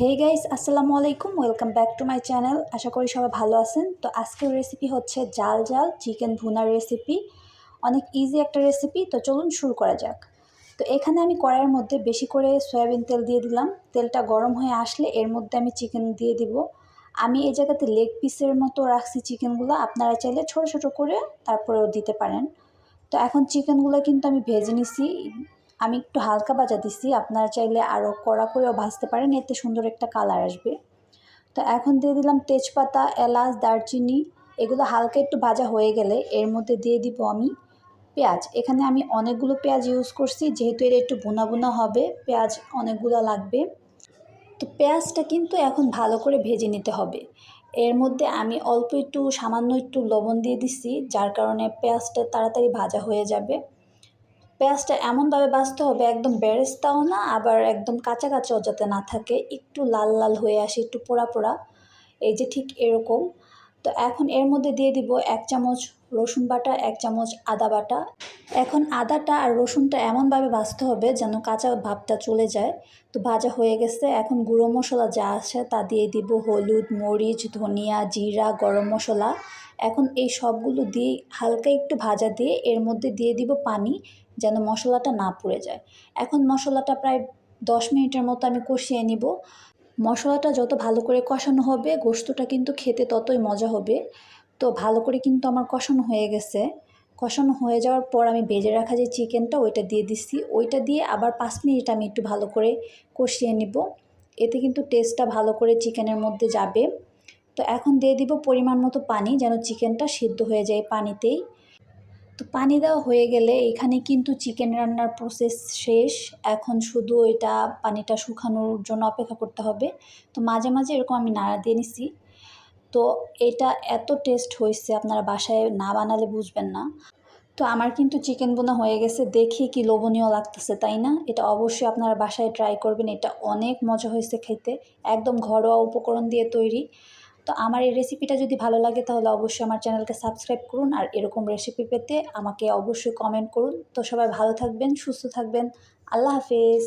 হে guys আসসালামু আলাইকুম welcome back to my channel আশা করি সবাই ভালো আছেন। তো আজকের রেসিপি হচ্ছে জাল জাল চিকেন ভুনার রেসিপি অনেক ইজি একটা রেসিপি তো চলুন শুরু করা যাক। তো এখানে আমি কড়াইয়ের মধ্যে বেশি করে সয়াবিন তেল দিয়ে দিলাম। তেলটা গরম হয়ে আসলে এর মধ্যে আমি চিকেন দিয়ে দিব। আমি এই জায়গাতে লেগ পিসের মতো রাখছি চিকেনগুলো আপনারা চাইলে ছোট ছোট করে তারপরেও দিতে পারেন। তো এখন চিকেনগুলো কিন্তু আমি ভেজে নিছি। আমি একটু হালকা ভাজা দিছি, আপনারা চাইলে আরও কড়া করেও ভাজতে পারেন, এতে সুন্দর একটা কালার আসবে। তো এখন দিয়ে দিলাম তেজপাতা, এলাচ, দারচিনি, এগুলো হালকা একটু ভাজা হয়ে গেলে এর মধ্যে দিয়ে দিব আমি পেঁয়াজ। এখানে আমি অনেকগুলো পেঁয়াজ ইউজ করছি, যেহেতু এর একটু বোনা বোনা হবে, পেঁয়াজ অনেকগুলো লাগবে। তো পেঁয়াজটা কিন্তু এখন ভালো করে ভেজে নিতে হবে। এর মধ্যে আমি অল্প একটু সামান্য একটু লবণ দিয়ে দিচ্ছি যার কারণে পেঁয়াজটা তাড়াতাড়ি ভাজা হয়ে যাবে। পেঁয়াজটা এমনভাবে বাছতে হবে, একদম বেরেস্তাও না, আবার একদম কাঁচা কাঁচাও যাতে না থাকে, একটু লাল লাল হয়ে আসে, একটু পোড়া পোড়া, এই যে ঠিক এরকম। তো এখন এর মধ্যে দিয়ে দিব এক চামচ রসুন বাটা, এক চামচ আদা বাটা এখন আদাটা আর রসুনটা এমনভাবে ভাজতে হবে যেন কাঁচা ভাবটা চলে যায়। তো ভাজা হয়ে গেছে। এখন গুঁড়ো মশলা যা আছে তা দিয়ে দিব হলুদ, মরিচ, ধনিয়া, জিরা, গরম মশলা। এখন এই সবগুলো দিয়ে হালকা একটু ভাজা দিয়ে এর মধ্যে দিয়ে দিব পানি যেন মশলাটা না পুড়ে যায়। এখন মশলাটা প্রায় দশ মিনিটের মতো আমি কষিয়ে নিব। মশলাটা যত ভালো করে কষানো হবে, গোস্তটা কিন্তু খেতে ততই মজা হবে। তো ভালো করে কিন্তু আমার কষানো হয়ে গেছে। কষানো হয়ে যাওয়ার পর আমি বেজে রাখা যে চিকেনটা ওইটা দিয়ে দিচ্ছি ওইটা দিয়ে আবার পাঁচ মিনিট আমি একটু ভালো করে কষিয়ে নিব। এতে কিন্তু টেস্টটা ভালো করে চিকেনের মধ্যে যাবে। তো এখন দিয়ে দিব পরিমাণ মতো পানি যেন চিকেনটা সিদ্ধ হয়ে যায় পানিতেই। তো পানি দেওয়া হয়ে গেলে এখানে কিন্তু চিকেন রান্নার প্রসেস শেষ। এখন শুধু এটা পানিটা শুকানোর জন্য অপেক্ষা করতে হবে। তো মাঝে মাঝে এরকম আমি নাড়া দিয়ে নিছি। তো এটা এত টেস্ট হয়েছে, আপনারা বাসায় না বানালে বুঝবেন না। তো আমার কিন্তু চিকেন বোনা হয়ে গেছে, দেখি কি লোভনীয় লাগতেছে, তাই না? এটা অবশ্যই আপনারা বাসায় ট্রাই করবেন, এটা অনেক মজা হয়েছে খেতে, একদম ঘরোয়া উপকরণ দিয়ে তৈরি। তো আমার এই রেসিপিটা যদি ভালো লাগে, তাহলে অবশ্যই আমার চ্যানেলকে সাবস্ক্রাইব করুন, আর এরকম রেসিপি পেতে আমাকে অবশ্যই কমেন্ট করুন। তো সবাই ভালো থাকবেন, সুস্থ থাকবেন, আল্লাহ হাফেজ।